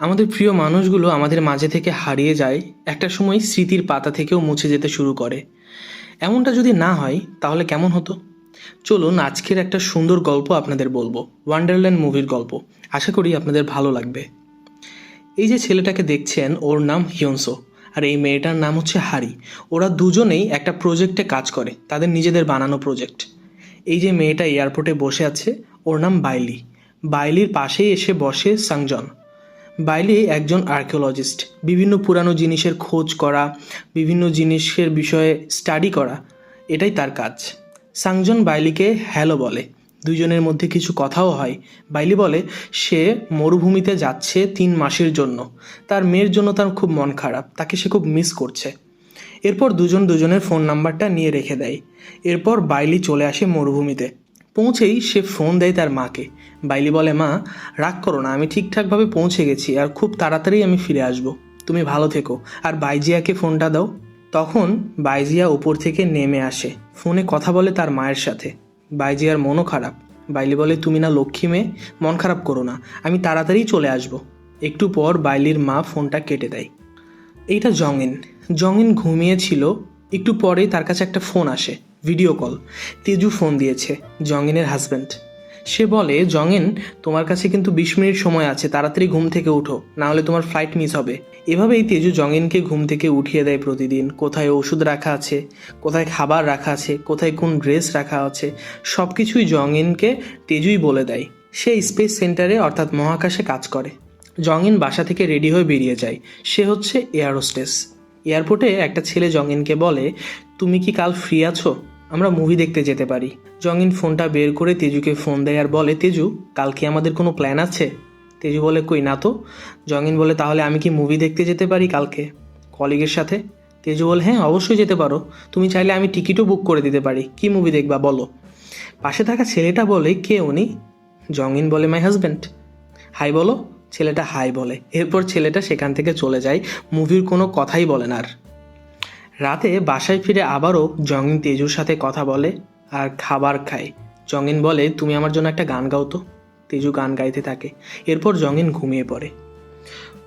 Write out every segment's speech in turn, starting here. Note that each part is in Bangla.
আমাদের প্রিয় মানুষগুলো আমাদের মাঝে থেকে হারিয়ে যায়, একটা সময় স্মৃতির পাতা থেকেও মুছে যেতে শুরু করে। এমনটা যদি না হয়, তাহলে কেমন হতো? চলুন আজকের একটা সুন্দর গল্প আপনাদের বলব ওয়ান্ডারল্যান্ড মুভির গল্প। আশা করি আপনাদের ভালো লাগবে। এই যে ছেলেটাকে দেখছেন, ওর নাম হিয়নসো আর এই মেয়েটার নাম হচ্ছে হারি ওরা দুজনেই একটা প্রজেক্টে কাজ করে, তাদের নিজেদের বানানো প্রজেক্ট এই যে মেয়েটা এয়ারপোর্টে বসে আছে, ওর নাম বাইলি বাইলির পাশেই এসে বসে সাংজন বাইলি একজন আর্কিওলজিস্ট। বিভিন্ন পুরানো জিনিসের খোঁজ করা, বিভিন্ন জিনিসের বিষয়ে স্টাডি করা, এটাই তার কাজ। সাংজন বাইলিকে হ্যালো বলে। দুজনের মধ্যে কিছু কথাও হয়। বাইলি বলে, সে মরুভূমিতে যাচ্ছে তিন মাসের জন্য। তার মেয়ের জন্য তার খুব মন খারাপ। তাকে সে খুব মিস করছে। এরপর দুজন দুজনের ফোন নাম্বারটা নিয়ে রেখে দেয়। এরপর বাইলি চলে আসে মরুভূমিতে। পৌঁছেই সে ফোন দেয় তার মাকে। বাইলি বলে, মা, রাগ করো না, আমি ঠিকঠাকভাবে পৌঁছে গেছি আর খুব তাড়াতাড়ি আমি ফিরে আসব। তুমি ভালো থেকো। আর বাইজিয়াকে ফোনটা দাও। তখন বাইজিয়া উপর থেকে নেমে আসে। ফোনে কথা বলে তার মায়ের সাথে। বাইজিয়ার মনও খারাপ। বাইলি বলে, তুমি না লক্ষ্মী মেয়ে? মন খারাপ করো না। আমি তাড়াতাড়ি চলে আসব। একটু পর বাইলির মা ফোনটা কেটে দেয়। এইটা জংইন জংইন ঘুমিয়েছিল। একটু পরেই তার কাছে একটা ফোন আসে। ভিডিও কল তেজু ফোন দিয়েছে জংইনের হাজব্যান্ড সে বলে জংইন তোমার কাছে কিন্তু বিশ মিনিট সময় আছে, তাড়াতাড়ি ঘুম থেকে উঠো না হলে তোমার ফ্লাইট মিস হবে। এভাবেই তেজু জংইনকে ঘুম থেকে উঠিয়ে দেয় প্রতিদিন। কোথায় ওষুধ রাখা আছে, কোথায় খাবার রাখা আছে, কোথায় কোন ড্রেস রাখা আছে সব কিছুই জংইনকে তেজুই বলে দেয়। সে স্পেস সেন্টারে অর্থাৎ মহাকাশে কাজ করে। জংইন বাসা থেকে রেডি হয়ে বেরিয়ে যায়। সে হচ্ছে এয়ারোস্টেস এয়ারপোর্টে একটা ছেলে জংইনকে বলে, তুমি কি কাল ফ্রি আছো? আমরা মুভি দেখতে যেতে পারি। জংইন ফোনটা বের করে তেজুকে ফোন দেয় আর বলে, তেজু, কালকে আমাদের কোনো প্ল্যান আছে? তেজু বলে, কই না তো। জংইন বলে, তাহলে আমি কি মুভি দেখতে যেতে পারি কালকে? কলিগের সাথে। তেজু বলে হ্যাঁ অবশ্যই যেতে পারো। তুমি চাইলে আমি টিকিটও বুক করে দিতে পারি। কি মুভি দেখবা বলো? পাশে থাকা ছেলেটা বলে, কে উনি? জংইন বলে মাই হাজব্যান্ড হাই বলো, ছেলেটা হাই বলে। এরপর ছেলেটা সেখান থেকে চলে যায়। মুভির কোনো কথাই বলে না আর। রাতে বাসায় ফিরে আবারও জঙ্গিন তেজুর সাথে কথা বলে আর খাবার খায়। জঙ্গিন বলে, তুমি আমার জন্য একটা গান গাও তো। তেজু গান গাইতে থাকে। এরপর জঙ্গিন ঘুমিয়ে পড়ে।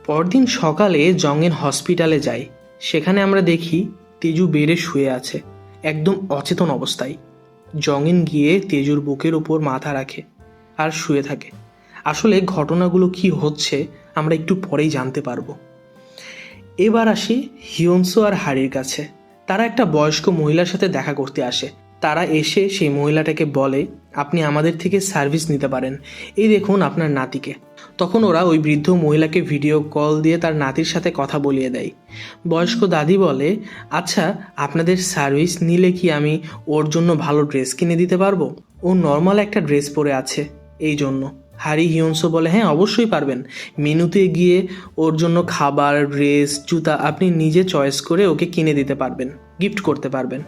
পরদিন সকালে জঙ্গিন হসপিটালে যায়। সেখানে আমরা দেখি তেজু বেড়ে শুয়ে আছে, একদম অচেতন অবস্থায়। জঙ্গিন গিয়ে তেজুর বুকের ওপর মাথা রাখে আর শুয়ে থাকে। আসলে ঘটনাগুলো কি হচ্ছে, আমরা একটু পরেই জানতে পারব। এবার আসি হিয়নসো আর হারির কাছে। তারা একটা বয়স্ক মহিলার সাথে দেখা করতে আসে। তারা এসে সেই মহিলাটাকে বলে, আপনি আমাদের থেকে সার্ভিস নিতে পারেন। এই দেখুন আপনার নাতিকে। তখন ওরা ওই বৃদ্ধ মহিলাকে ভিডিও কল দিয়ে তার নাতির সাথে কথা বলিয়ে দেয়। বয়স্ক দাদি বলে আচ্ছা আপনাদের সার্ভিস নিলে কি আমি ওর জন্য ভালো ড্রেস কিনে দিতে পারব? ও নর্মাল একটা ড্রেস পরে আছে, এই জন্য। হারি হিয়নসো বলে হ্যাঁ অবশ্যই পারবেন। মেনুতে গিয়ে ওর জন্য খাবার, ড্রেস, জুতা আপনি নিজে চয়েস করে ওকে কিনে দিতে পারবেন, গিফট করতে পারবেন।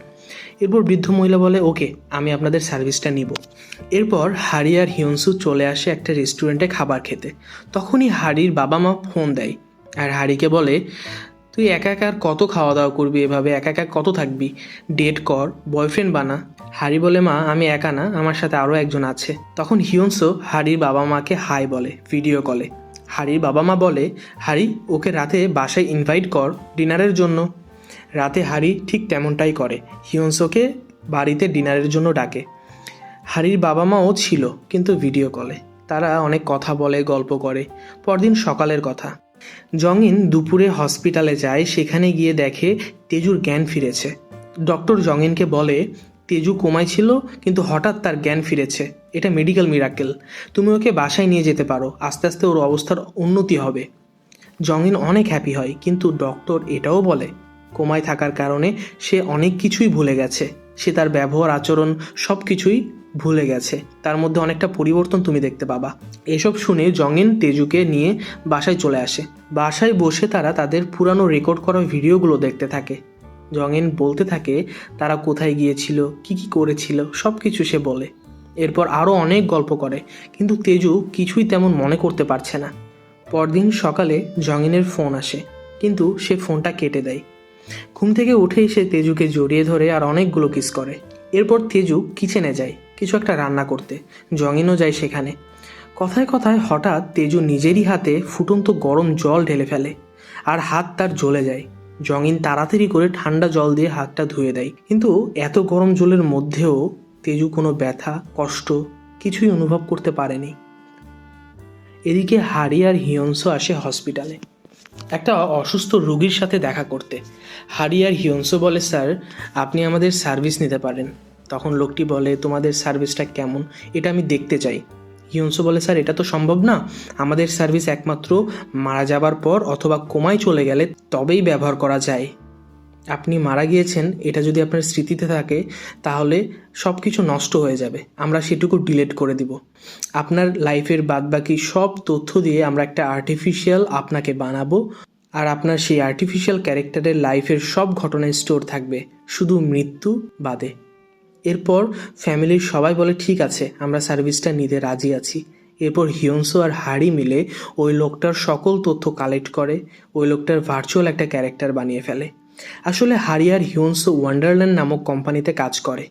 এরপর বৃদ্ধ মহিলা বলে, ওকে, আমি আপনাদের সার্ভিসটা নিব। এরপর হারি আর হিয়নসু চলে আসে একটা রেস্টুরেন্টে খাবার খেতে। তখনই হারির বাবা মা ফোন দেয় আর হারিকে বলে তুই একা একা আর কত খাওয়া দাওয়া করবি এভাবে? একা একা কত থাকবি? ডেট কর বয়ফ্রেন্ড বানা। হারি বলে, মা, আমি একা না, আমার সাথে আরও একজন আছে। তখন হিয়নসো হারির বাবা মাকে হাই বলে ভিডিও কলে হারির বাবা মা বলে, হারি, ওকে রাতে বাসায় ইনভাইট কর ডিনারের জন্য। রাতে হারি ঠিক তেমনটাই করে। হিয়নসোকে বাড়িতে ডিনারের জন্য ডাকে। হারির বাবা মাও ছিল, কিন্তু ভিডিও কলে তারা অনেক কথা বলে, গল্প করে। পরদিন সকালের কথা। জংইন দুপুরে হসপিটালে যায়, সেখানে গিয়ে দেখে তেজুর জ্ঞান ফিরেছে। ডক্টর জংইনকে বলে, তেজু কোমায় ছিল, কিন্তু হঠাৎ তার জ্ঞান ফিরেছে। এটা মেডিকেল মিরাকেল তুমি ওকে বাসায় নিয়ে যেতে পারো। আস্তে আস্তে ওর অবস্থার উন্নতি হবে। জংইন অনেক হ্যাপি হয়, কিন্তু ডক্টর এটাও বলে, কোমায় থাকার কারণে সে অনেক কিছুই ভুলে গেছে। সে তার ব্যবহার, আচরণ সব কিছুই ভুলে গেছে। তার মধ্যে অনেকটা পরিবর্তন তুমি দেখতে পাবা। এসব শুনে জংইন তেজুকে নিয়ে বাসায় চলে আসে। বাসায় বসে তারা তাদের পুরানো রেকর্ড করা ভিডিওগুলো দেখতে থাকে। জংইন বলতে থাকে, তারা কোথায় গিয়েছিল? কি কি করেছিল? সব কিছু সে বলে। এরপর আরও অনেক গল্প করে, কিন্তু তেজু কিছুই তেমন মনে করতে পারছে না। পরদিন সকালে জংইনের ফোন আসে, কিন্তু সে ফোনটা কেটে দেয়। ঘুম থেকে উঠেই সে তেজুকে জড়িয়ে ধরে আর অনেকগুলো কিস করে। এরপর তেজু কিচেনে যায়। কিছু একটা রান্না করতে। জঙিনও যায় সেখানে। কথায় কথায় হঠাৎ তেজু নিজেরই হাতে ফুটন্ত গরম জল ঢেলে ফেলে আর হাত তার জ্বলে যায়। জঙিন তাড়াতাড়ি করে ঠান্ডা জল দিয়ে হাতটা ধুয়ে দেয়। কিন্তু এত গরম জলের মধ্যেও তেজু কোনো ব্যথা, কষ্ট কিছুই অনুভব করতে পারেনি। এদিকে হারি আর হিয়ংস আসে হসপিটালে। একটা অসুস্থ রোগীর সাথে দেখা করতে। হারি আর হিয়ংস বলে, স্যার, আপনি আমাদের সার্ভিস নিতে পারেন। তখন লোকটি বলে, তোমাদের সার্ভিসটা কেমন? এটা আমি দেখতে চাই। হিয়ংস বলে, স্যার, এটা তো সম্ভব না। আমাদের সার্ভিস একমাত্র মারা যাবার পর অথবা কোমায় চলে গেলে তবেই ব্যবহার করা যায়। আপনি মারা গিয়েছেন, এটা যদি আপনার স্মৃতিতে থাকে, তাহলে সব কিছু নষ্ট হয়ে যাবে। আমরা সেটুকু ডিলিট করে দিব। আপনার লাইফের বাদবাকি সব তথ্য দিয়ে আমরা একটা আর্টিফিশিয়াল আপনাকে বানাবো, আর আপনার সেই আর্টিফিশিয়াল ক্যারেক্টারের লাইফের সব ঘটনায় স্টোর থাকবে। শুধু মৃত্যু বাদে। এরপর ফ্যামিলির সবাই বলে, ঠিক আছে, আমরা সার্ভিসটা নিতে রাজি আছি। এরপর হিয়ংসো আর হারি মিলে ওই লোকটার সকল তথ্য কালেক্ট করে, ওই লোকটার ভার্চুয়াল একটা ক্যারেক্টার বানিয়ে ফেলে। আসলে হারি আর হিয়ংসো ওয়ান্ডারল্যান্ড নামক কোম্পানিতে কাজ করে।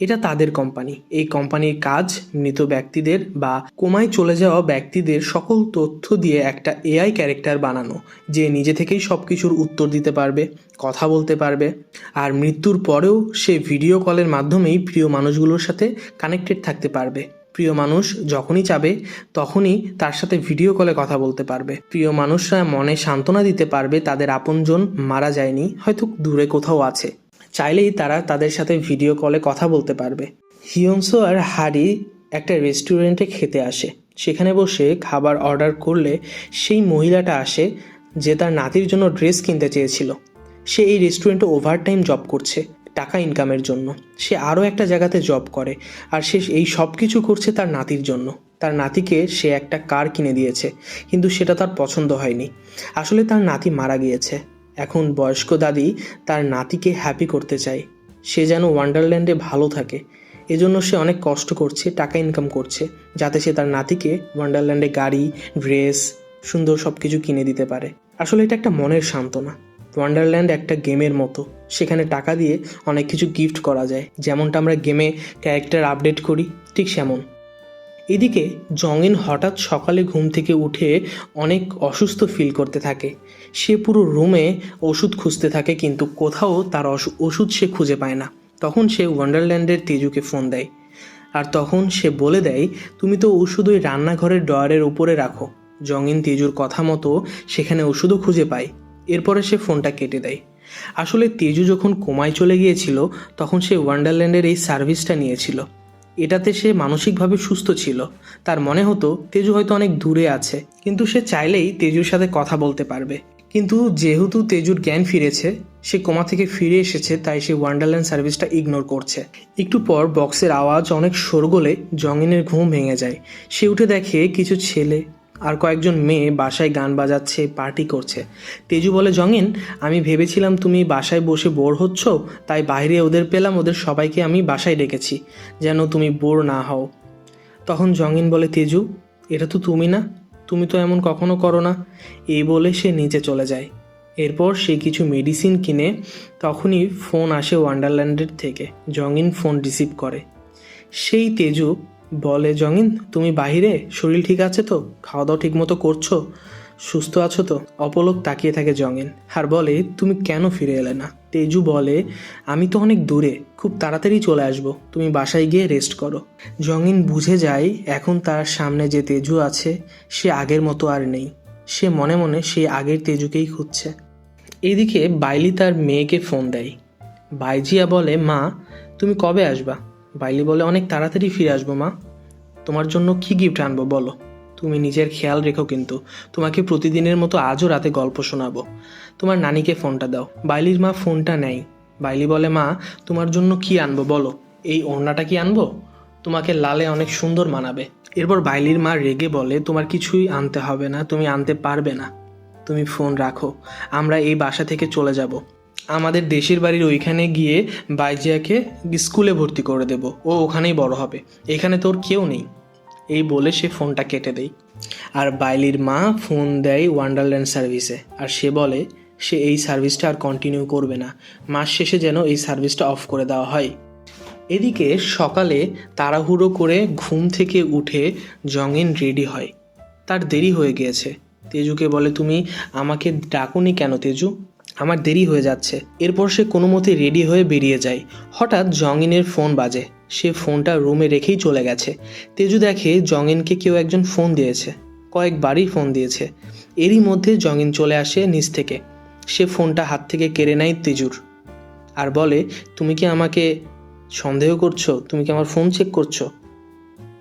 এটা তাদের কোম্পানি এই কোম্পানির কাজ মৃত ব্যক্তিদের বা কোমায় চলে যাওয়া ব্যক্তিদের সকল তথ্য দিয়ে একটা এআই ক্যারেক্টার বানানো, যে নিজে থেকেই সব কিছুর উত্তর দিতে পারবে, কথা বলতে পারবে। আর মৃত্যুর পরেও সে ভিডিও কলের মাধ্যমেই প্রিয় মানুষগুলোর সাথে কানেক্টেড থাকতে পারবে। প্রিয় মানুষ যখনই চাবে, তখনই তার সাথে ভিডিও কলে কথা বলতে পারবে। প্রিয় মানুষরা মনে সান্ত্বনা দিতে পারবে তাদের আপনজন মারা যায়নি, হয়তো দূরে কোথাও আছে। চাইলেই তারা তাদের সাথে ভিডিও কলে কথা বলতে পারবে। হিয়ংসো আর হারি একটা রেস্টুরেন্টে খেতে আসে। সেখানে বসে খাবার অর্ডার করলে সেই মহিলাটা আসে যে তার নাতির জন্য ড্রেস কিনতে চেয়েছিল। সে এই রেস্টুরেন্টে ওভারটাইম জব করছে, টাকা ইনকামের জন্য। সে আরও একটা জায়গাতে জব করে আর সে এই সব কিছু করছে তার নাতির জন্য। তার নাতিকে সে একটা কার কিনে দিয়েছে, কিন্তু সেটা তার পছন্দ হয়নি। আসলে তার নাতি মারা গিয়েছে। এখন বয়স্ক দাদি তার নাতিকে হ্যাপি করতে চায়। সে যেন ওয়ান্ডারল্যান্ডে ভালো থাকে। এজন্য সে অনেক কষ্ট করছে, টাকা ইনকাম করছে, যাতে সে তার নাতিকে ওয়ান্ডারল্যান্ডে গাড়ি ড্রেস সুন্দর সব কিছু কিনে দিতে পারে। আসলে এটা একটা মনের সান্ত্বনা। ওয়ান্ডারল্যান্ড একটা গেমের মতো। সেখানে টাকা দিয়ে অনেক কিছু গিফট করা যায়। যেমনটা আমরা গেমে ক্যারেক্টার আপডেট করি, ঠিক সেমন। এদিকে জংইন হঠাৎ সকালে ঘুম থেকে উঠে অনেক অসুস্থ ফিল করতে থাকে। সে পুরো রুমে ওষুধ খুঁজতে থাকে কিন্তু কোথাও তার ওষুধ সে খুঁজে পায় না। তখন সে ওয়ান্ডারল্যান্ডের তেজুকে ফোন দেয়। আর তখন সে বলে দেয়, তুমি তো ওষুধ ওই রান্নাঘরের ডয়ারের উপরে রাখো। জংইন তেজুর কথা মতো সেখানে ওষুধও খুঁজে পায়। এরপরে সে ফোনটা কেটে দেয়। আসলে তেজু যখন কোমায় চলে গিয়েছিল, তখন সে ওয়ান্ডারল্যান্ডের এই সার্ভিসটা নিয়েছিল। এটাতে সে মানসিকভাবে সুস্থ ছিল। তার মনে হতো তেজু হয়তো অনেক দূরে আছে, কিন্তু সে চাইলেই তেজুর সাথে কথা বলতে পারবে। কিন্তু যেহেতু তেজুর জ্ঞান ফিরেছে, সে কোমা থেকে ফিরে এসেছে, তাই সে ওয়ান্ডারল্যান্ড সার্ভিসটা ইগনোর করছে। একটু পর বক্সের আওয়াজ অনেক শোরগোলে জঙ্গিনের ঘুম ভেঙে যায়। সে উঠে দেখে কিছু ছেলে আর কয়েকজন মেয়ে বাসায় গান বাজাচ্ছে, পার্টি করছে। তেজু বলে, জঙ্গিন, আমি ভেবেছিলাম তুমি বাসায় বসে বোর হচ্ছ, তাই বাইরে ওদের পেলাম, ওদের সবাইকে আমি বাসায় ডেকেছি, যেন তুমি বোর না হও। তখন জঙ্গিন বলে, তেজু, এটা তো তুমি না, তুমি তো এমন কখনো করো না। এই বলে সে নিচে চলে যায়। এরপর সে কিছু মেডিসিন কিনে, তখনই ফোন আসে ওয়ান্ডারল্যান্ডের থেকে। জঙ্গিন ফোন রিসিভ করে। সেই তেজু বলে, জঙ্গিন, তুমি বাহিরে? শরীর ঠিক আছে তো? খাওয়া দাওয়া ঠিক মতো করছ? সুস্থ আছো তো? অপলক তাকিয়ে থাকে জঙ্গিন। আর বলে, তুমি কেন ফিরে এলে না? তেজু বলে, আমি তো অনেক দূরে। খুব তাড়াতাড়ি চলে আসব। তুমি বাসায় গিয়ে রেস্ট করো। জঙ্গিন বুঝে যায়, এখন তার সামনে যে তেজু আছে, সে আগের মতো আর নেই। সে মনে মনে সেই আগের তেজুকেই খুঁজছে। এদিকে বাইলি তার মেয়েকে ফোন দেয়। বাইজিয়া বলে, মা, তুমি কবে আসবা? বাইলি বলে, অনেক তাড়াতাড়ি ফিরে আসব মা। তোমার জন্য কি গিফট আনব বলো? তুমি নিজের খেয়াল রেখো কিন্তু। তোমাকে প্রতিদিনের মতো আজও রাতে গল্প শোনাবো। তোমার নানিকে ফোনটা দাও। বাইলির মা ফোনটা নেয়। বাইলি বলে, মা, তোমার জন্য কি আনব বলো? এই ওড়নাটা কি আনব? তোমাকে লালে অনেক সুন্দর মানাবে। এরপর বাইলির মা রেগে বলে, তোমার কিছুই আনতে হবে না, তুমি আনতে পারবে না। তুমি ফোন রাখো। আমরা এই বাসা থেকে চলে যাব। আমাদের দেশের বাড়ির ওইখানে গিয়ে বাইজিয়াকে স্কুলে ভর্তি করে দেব। ও ওখানেই বড় হবে। এখানে তোর কেউ নেই। এই বলে সে ফোনটা কেটে দেয়। আর বাইলির মা ফোন দেয় ওয়ান্ডারল্যান্ড সার্ভিসে আর সে বলে, সে এই সার্ভিসটা আর কন্টিনিউ করবে না। মাস শেষে যেন এই সার্ভিসটা অফ করে দেওয়া হয়। এদিকে সকালে তাড়াহুড়ো করে ঘুম থেকে উঠে জঙিন রেডি হয়। তার দেরি হয়ে গিয়েছে। তেজুকে বলে, তুমি আমাকে ডাকুনি কেন তেজু? আমার দেরি হয়ে যাচ্ছে। এরপর সে কোনো মতে রেডি হয়ে বেরিয়ে যায়। হঠাৎ জঙ্গিনের ফোন বাজে। সে ফোনটা রুমে রেখেই চলে গেছে। তেজু দেখে জঙ্গিনকে কেউ একজন ফোন দিয়েছে। কয়েকবারই ফোন দিয়েছে। এরই মধ্যে জঙ্গিন চলে আসে নিচ থেকে। সে ফোনটা হাত থেকে কেড়ে নেয় তেজুর। আর বলে, তুমি কি আমাকে সন্দেহ করছ? তুমি কি আমার ফোন চেক করছ?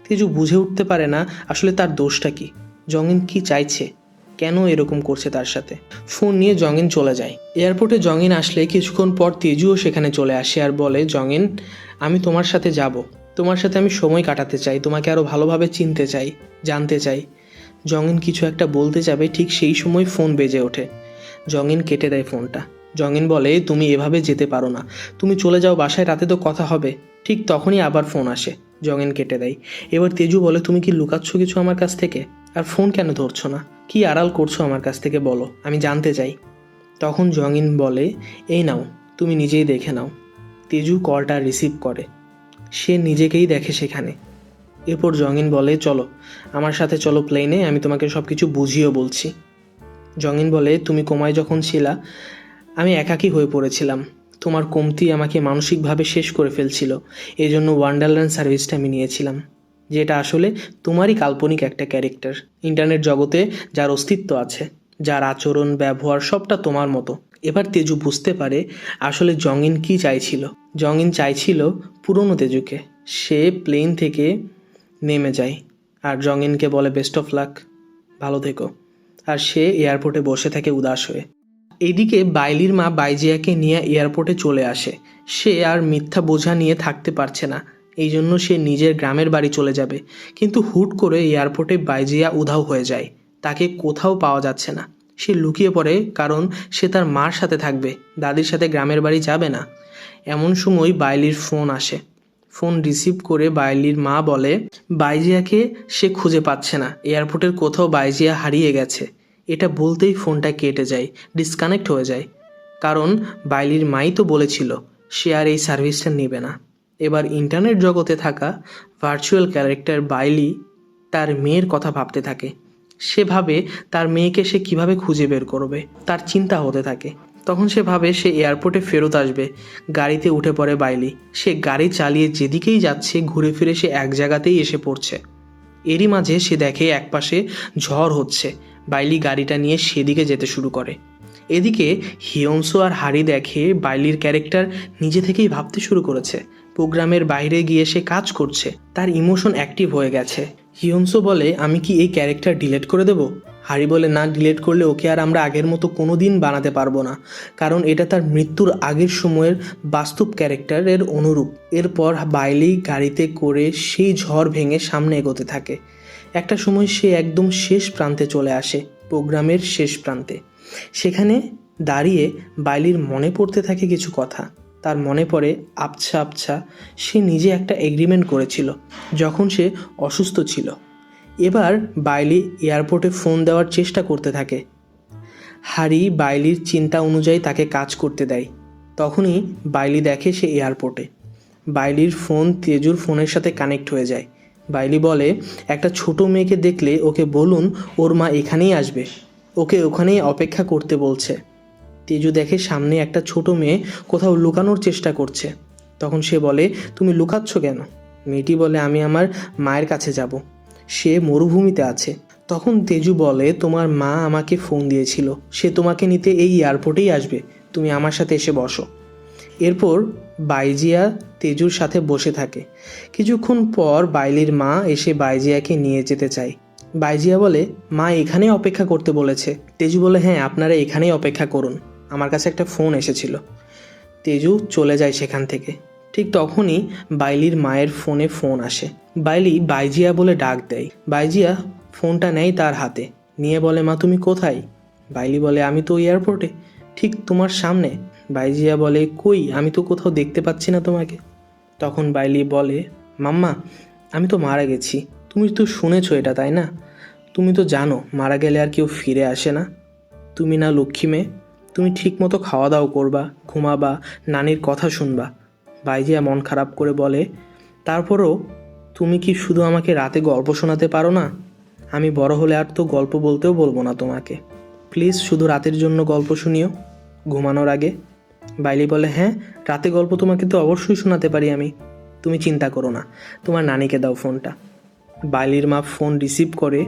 তেজু বুঝে উঠতে পারে না আসলে তার দোষটা কি। জঙ্গিন কি চাইছে? কেন এরকম করছে তার সাথে? ফোন নিয়ে জঙ্গিন চলে যায়। এয়ারপোর্টে জঙ্গিন আসলে কিছুক্ষণ পর তেজুও সেখানে চলে আসে আর বলে, জঙ্গিন, আমি তোমার সাথে যাব। তোমার সাথে আমি সময় কাটাতে চাই, তোমাকে আরও ভালোভাবে চিনতে চাই, জানতে চাই। জঙ্গিন কিছু একটা বলতে যাবে, ঠিক সেই সময় ফোন বেজে ওঠে। জঙ্গিন কেটে দেয় ফোনটা। জঙ্গিন বলে, তুমি এভাবে যেতে পারো না। তুমি চলে যাও বাসায়, রাতে তো কথা হবে। ঠিক তখনই আবার ফোন আসে। জঙ্গিন কেটে দেয়। এবার তেজু বলে, তুমি কি লুকাচ্ছ কিছু আমার কাছ থেকে? আর ফোন কেন ধরছো না? কি আড়াল করছ আমার কাছ থেকে বলো, আমি জানতে চাই। তখন জঙ্গিন বলে, এই নাও, তুমি নিজেই দেখে নাও। তেজু কলটা রিসিভ করে। সে নিজেকেই দেখে সেখানে। এরপর জঙ্গিন বলে, চলো, আমার সাথে চলো প্লেনে, আমি তোমাকে সব কিছু বুঝিয়েও বলছি। জঙ্গিন বলে, তুমি কোমায় যখন ছিলা, আমি একাকী হয়ে পড়েছিলাম। তোমার কমতি আমাকে মানসিকভাবে শেষ করে ফেলছিল। এই জন্য ওয়ান্ডারল্যান্ড সার্ভিসটা আমি নিয়েছিলাম। যেটা আসলে তোমারই কাল্পনিক একটা ক্যারেক্টার। ইন্টারনেট জগতে যার অস্তিত্ব আছে, যার আচরণ, ব্যবহার সবটা তোমার মতো। এবার তেজু বুঝতে পারে আসলে জঙ্গিন কি চাইছিল। জঙ্গিন চাইছিল পুরনো তেজুকে। সে প্লেন থেকে নেমে যায় আর জঙ্গিনকে বলে, বেস্ট অফ লাক, ভালো থেকো। আর সে এয়ারপোর্টে বসে থাকে উদাস হয়ে। এদিকে বাইলির মা বাইজিয়াকে নিয়ে এয়ারপোর্টে চলে আসে। সে আর মিথ্যা বোঝা নিয়ে থাকতে পারছে না। এই জন্য সে নিজের গ্রামের বাড়ি চলে যাবে। কিন্তু হুট করে এয়ারপোর্টে বাইজিয়া উধাও হয়ে যায়। তাকে কোথাও পাওয়া যাচ্ছে না। সে লুকিয়ে পড়ে কারণ সে তার মার সাথে থাকবে, দাদির সাথে গ্রামের বাড়ি যাবে না। এমন সময় বাইলির ফোন আসে। ফোন রিসিভ করে বাইলির মা বলে, বাইজিয়াকে সে খুঁজে পাচ্ছে না। এয়ারপোর্টের কোথাও বাইজিয়া হারিয়ে গেছে। এটা বলতেই ফোনটা কেটে যায় ডিসকানেক্ট হয়ে যায়। কারণ বাইলির মাই তো বলেছিল, সে আর এই সার্ভিসটা নেবে না। এবার ইন্টারনেট জগতে থাকা ভার্চুয়াল ক্যারেক্টার বাইলি তার মেয়ের কথা ভাবতে থাকে। সে ভাবে তার মেয়েকে সে কীভাবে খুঁজে বের করবে, তার চিন্তা হতে থাকে। তখন সে ভাবে সে এয়ারপোর্টে ফেরত আসবে, গাড়িতে উঠে পড়ে বাইলি সে গাড়ি চালিয়ে যেদিকেই যাচ্ছে, ঘুরে ফিরে সে এক জায়গাতেই এসে পড়ছে। এরই মাঝে সে দেখে একপাশে ঝড় হচ্ছে। বাইলি গাড়িটা নিয়ে সেদিকে যেতে শুরু করে। এদিকে হিয়ংসো আর হারি দেখে বাইলির ক্যারেক্টার নিজে থেকেই ভাবতে শুরু করেছে। প্রোগ্রামের বাইরে গিয়ে সে কাজ করছে। তার ইমোশন অ্যাক্টিভ হয়ে গেছে। হিয়ংসো বলে, আমি কি এই ক্যারেক্টার ডিলেট করে দেব? হারি বলে, না, ডিলেট করলে ওকে আর আমরা আগের মতো কোনো দিন বানাতে পারব না। কারণ এটা তার মৃত্যুর আগের সময়ের বাস্তব ক্যারেক্টারের অনুরূপ। এরপর বাইলি গাড়িতে করে সেই ঝড় ভেঙে সামনে এগোতে থাকে। একটা সময় সে একদম শেষ প্রান্তে চলে আসে, প্রোগ্রামের শেষ প্রান্তে। সেখানে দাঁড়িয়ে বাইলির মনে পড়তে থাকে কিছু কথা। তার মনে পড়ে আবছা আবছা সে নিজে একটা এগ্রিমেন্ট করেছিল, যখন সে অসুস্থ ছিল। এবার বাইলি এয়ারপোর্টে ফোন দেওয়ার চেষ্টা করতে থাকে। হারি বাইলির চিন্তা অনুযায়ী তাকে কাজ করতে দেয়। তখনই বাইলি দেখে সে এয়ারপোর্টে বাইলির ফোন তেজুর ফোনের সাথে কানেক্ট হয়ে যায়। বাইলি বলে, একটা ছোট মেয়েকে দেখলে ওকে বলুন, ওর মা এখানেই আসবে। ওকে ওখানেই অপেক্ষা করতে বলছে। তেজু দেখে সামনে একটা ছোট মেয়ে কোথাও লুকানোর চেষ্টা করছে। তখন সে বলে, তুমি লুকাচ্ছ কেন? মেয়েটি বলে, আমি আমার মায়ের কাছে যাব। সে মরুভূমিতে আছে। তখন তেজু বলে, তোমার মা আমাকে ফোন দিয়েছিল। সে তোমাকে নিতে এই এয়ারপোর্টেই আসবে। তুমি আমার সাথে এসে বসো। এরপর বাইজিয়া তেজুর সাথে বসে থাকে। কিছুক্ষণ পর বাইলির মা এসে বাইজিয়াকে নিয়ে যেতে চায়। বাইজিয়া বলে, মা এখানে অপেক্ষা করতে বলেছে। তেজু বলে হ্যাঁ আপনারা এখানেই অপেক্ষা করুন। আমার কাছে একটা ফোন এসেছিল। তেজু চলে যায় সেখান থেকে। ঠিক তখনই বাইলির মায়ের ফোনে ফোন আসে। বাইলি বাইজিয়া বলে ডাক দেয়। বাইজিয়া ফোনটা নেয় তার হাতে। নিয়ে বলে, মা, তুমি কোথায়? বাইলি বলে, আমি তো এয়ারপোর্টে। ঠিক তোমার সামনে। বাইজিয়া বলে, কই? আমি তো কোথাও দেখতে পাচ্ছি না তোমাকে। তখন বাইলি বলে, মাম্মা, আমি তো মারা গেছি। তুমি তো শুনেছো এটা, তাই না? তুমি তো জানো, মারা গেলে আর কেউ ফিরে আসে না। তুমি না লক্ষ্মী মেয়ে? তুমি ঠিক মতো খাওয়া দাওয়া করবা, ঘুমাবা, নানির কথা শুনবা। বাইজিয়া মন খারাপ করে বলে, তারপরও তুমি কি শুধু আমাকে রাতে গল্প শোনাতে পারো না? আমি বড় হলে আর তো গল্প বলতেও বলব না তোমাকে। প্লিজ শুধু রাতের জন্য গল্প শুনিও, ঘুমানোর আগে। বাইলি বলে হ্যাঁ রাতে গল্প তোমাকে তো অবশ্যই শোনাতে পারি আমি। তুমি চিন্তা করো না, তোমার নানিকে দাও ফোনটা। বাইলির মা ফোন রিসিভ করে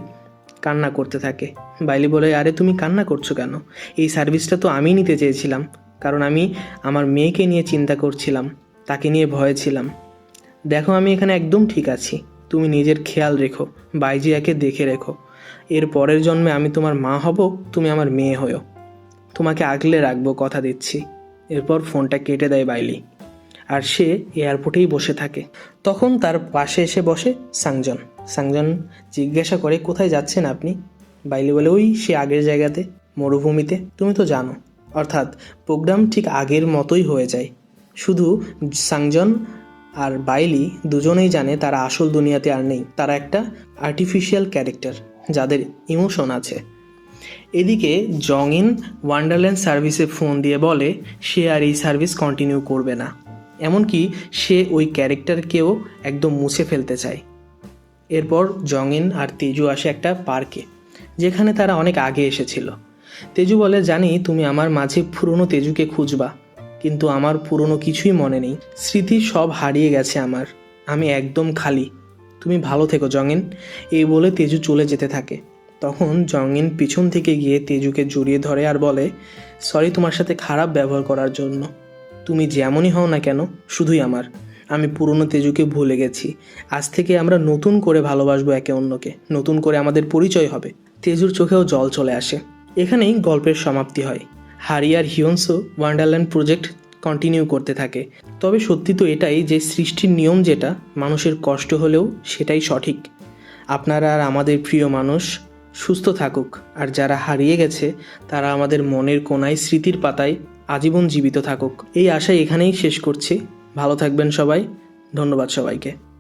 কান্না করতে থাকে। বাইলি বলে, আরে, তুমি কান্না করছ কেন? এই সার্ভিসটা তো আমি নিতে চেয়েছিলাম। কারণ আমি আমার মেয়েকে নিয়ে চিন্তা করছিলাম, তাকে নিয়ে ভয়ে ছিলাম। দেখো, আমি এখানে একদম ঠিক আছি। তুমি নিজের খেয়াল রেখো, বাইজিয়াকে দেখে রেখো। এর পরের জন্মে আমি তোমার মা হব, তুমি আমার মেয়ে হয়েও তোমাকে আগলে রাখব, কথা দিচ্ছি। এরপর ফোনটা কেটে দেয় বাইলি। আর সে এয়ারপোর্টেই বসে থাকে। তখন তার পাশে এসে বসে সাংজন। সাংজন জিজ্ঞাসা করে, কোথায় যাচ্ছেন আপনি? বাইলি বলে, ওই সে আগের জায়গাতে, মরুভূমিতে। তুমি তো জানো। অর্থাৎ প্রোগ্রাম ঠিক আগের মতোই হয়ে যায়। শুধু সাংজন আর বাইলি দুজনেই জানে তারা আসল দুনিয়াতে আর নেই। তারা একটা আর্টিফিশিয়াল ক্যারেক্টার যাদের ইমোশন আছে। এদিকে জং ইন ওয়ান্ডারল্যান্ড সার্ভিসে ফোন দিয়ে বলে, সে আর এই সার্ভিস কন্টিনিউ করবে না। এমনকি সে ওই ক্যারেক্টারকেও একদম মুছে ফেলতে চায়। এরপর জংইন আর তেজু আসে একটা পার্কে, যেখানে তারা অনেক আগে এসেছিল। তেজু বলে, জানি তুমি আমার মাঝে পুরনো তেজুকে খুঁজবা, কিন্তু আমার পুরনো কিছুই মনে নেই। স্মৃতি সব হারিয়ে গেছে আমার, আমি একদম খালি। তুমি ভালো থেকো জংইন। এই বলে তেজু চলে যেতে থাকে। তখন জংইন পিছন থেকে গিয়ে তেজুকে জড়িয়ে ধরে আর বলে, সরি তোমার সাথে খারাপ ব্যবহার করার জন্য। তুমি যেমনই হও না কেন, শুধুই আমার। আমি পুরনো তেজুকে ভুলে গেছি। আজ থেকে আমরা নতুন করে ভালোবাসবো একে অন্যকে। নতুন করে আমাদের পরিচয় হবে। তেজুর চোখেও জল চলে আসে। এখানেই গল্পের সমাপ্তি হয়। হারি আর হিয়ন্সও ওয়ান্ডারল্যান্ড প্রজেক্ট কন্টিনিউ করতে থাকে। তবে সত্যি তো এটাই যে সৃষ্টির নিয়ম যেটা, মানুষের কষ্ট হলেও সেটাই সঠিক। আপনারা আর আমাদের প্রিয় মানুষ, সুস্থ থাকুক। আর যারা হারিয়ে গেছে, তারা আমাদের মনের কোনায় স্মৃতির পাতায় আজীবন জীবিত থাকুক। এই আশাই এখানেই শেষ করছি। ভালো থাকবেন সবাই। ধন্যবাদ সবাইকে।